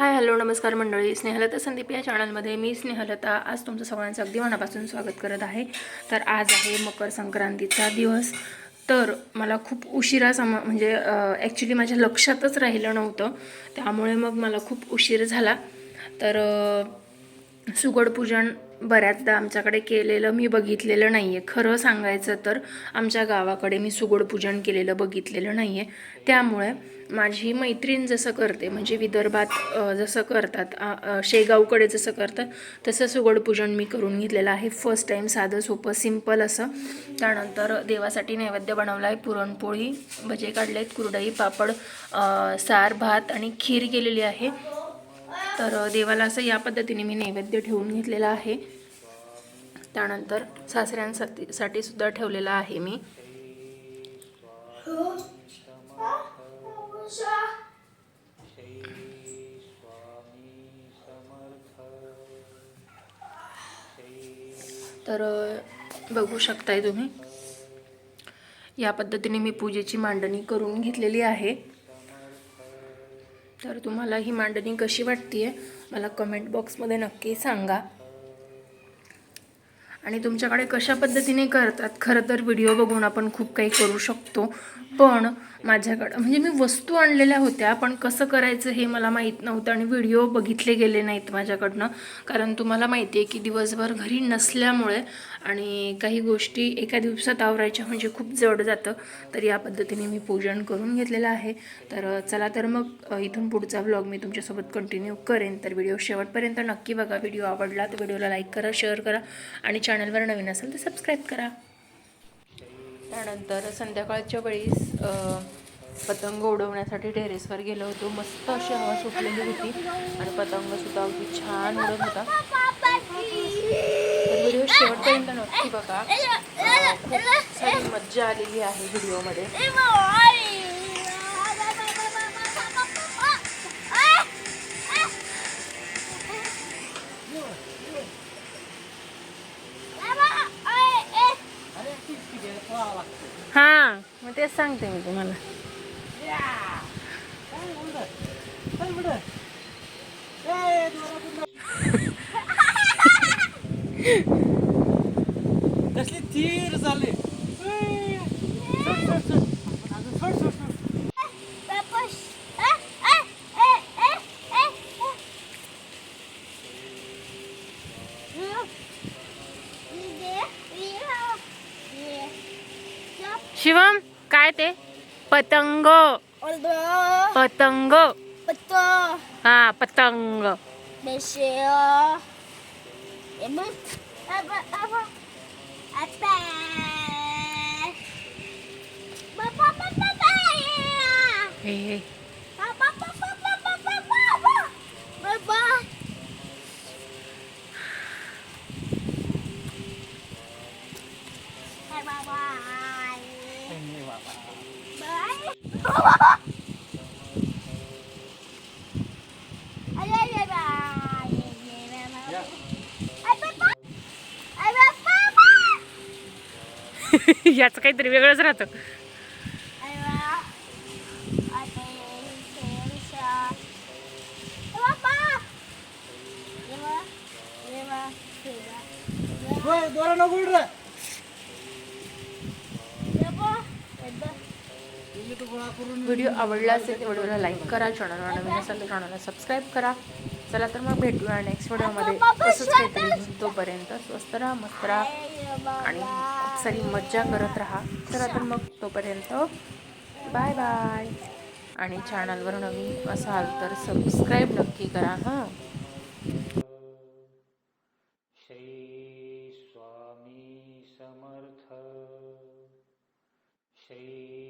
Hi hello नमस्कार मंडळी. स्नेहलता संदीप या चॅनलमध्ये मी स्नेहलता. आज तुमचं सगळ्यांचं अगदी मनापासून स्वागत करत आहे. तर आज आहे मकर संक्रांतीचा दिवस. तर मला खूप उशिरा सम म्हणजे ॲक्च्युली माझ्या लक्षातच राहिलं नव्हतं. त्यामुळे मग मला खूप उशीर झाला. तर सुगडपूजन बऱ्याचदा आमच्याकडे केलेलं मी बघितलेलं नाही आहे खरं सांगायचं तर आमच्या गावाकडे मी सुगडपूजन केलेलं बघितलेलं नाही आहे त्यामुळे माझी मैत्रीण जसं करते म्हणजे विदर्भात जसं करतात शेगावकडे जसं करतात तसं सुगडपूजन मी करून घेतलेलं आहे. फर्स्ट टाईम साधं सोपं सिंपल असं. त्यानंतर देवासाठी नैवेद्य बनवला आहे पुरणपोळी भजे काढले आहेत कुरडई पापड सार भात आणि खीर केलेली आहे. तर देवाला असं या पद्धतीने मी नैवेद्य ठेवून घेतलेला आहे. त्यानंतर सासऱ्यांसाठी साठी सुद्धा ठेवलेला आहे मी. तर बघू शकताय तुम्ही. या पद्धतीने मी पूजेची मांडणी करून घेतलेली आहे. तर तुम्हाला ही मांडणी कशी वाटते मला कमेंट बॉक्समध्ये नक्की सांगा. आणि तुमच्याकडे कशा पद्धतीने करतात खरं तर व्हिडिओ बघून आपण खूप काही करू शकतो. पण माझ्याकडं म्हणजे मी वस्तू आणलेल्या होत्या पण कसं करायचं हे मला माहीत नव्हतं आणि व्हिडिओ बघितले गेले नाहीत माझ्याकडनं. कारण तुम्हाला माहिती आहे की दिवसभर घरी नसल्यामुळे आणि काही गोष्टी एका दिवसात आवरायच्या म्हणजे खूप जड जातं तर या पद्धतीने मी पूजन करून घेतलेलं आहे. तर चला तर मग इथून पुढचा व्लॉग मी तुमच्यासोबत कंटिन्यू करेन. तर व्हिडिओ शेवटपर्यंत नक्की बघा. व्हिडिओ आवडला तर व्हिडिओला लाईक करा शेअर करा आणि चॅनलवर नवीन असेल तर सबस्क्राईब करा. त्यानंतर संध्याकाळच्या वेळीस पतंग उडवण्यासाठी टेरेसवर गेलो होतो. मस्त अशी हवा सुटलेली होती आणि पतंग सुद्धा अगदी छान उडत होता. शेवटपर्यंत नक्की बघा. खूप सारी मज्जा आलेली आहे व्हिडिओमध्ये. हां मग तेच सांगते मी तुम्हाला. कसली शिवम काय ते? पतंग. पतंग. हा पतंग. हे. याचं काहीतरी वेगळंच राहतं होय दोरा नको व्हिडिओ आवडला असेल तर व्हिडिओला लाईक करा चॅनलवर नवीन असेल तर चॅनलला सबस्क्राईब करा. चला तर मग भेटूया नेक्स्ट व्हिडिओमध्ये. तसंच काहीतरी तोपर्यंत स्वस्त राहा मस्त राहा आणि खूप सारी मज्जा करत राहा. चला तर मग तोपर्यंत बाय बाय. आणि चॅनलवर नवीन असाल तर सबस्क्राईब नक्की करा हां. श्री स्वामी समर्थ. श्री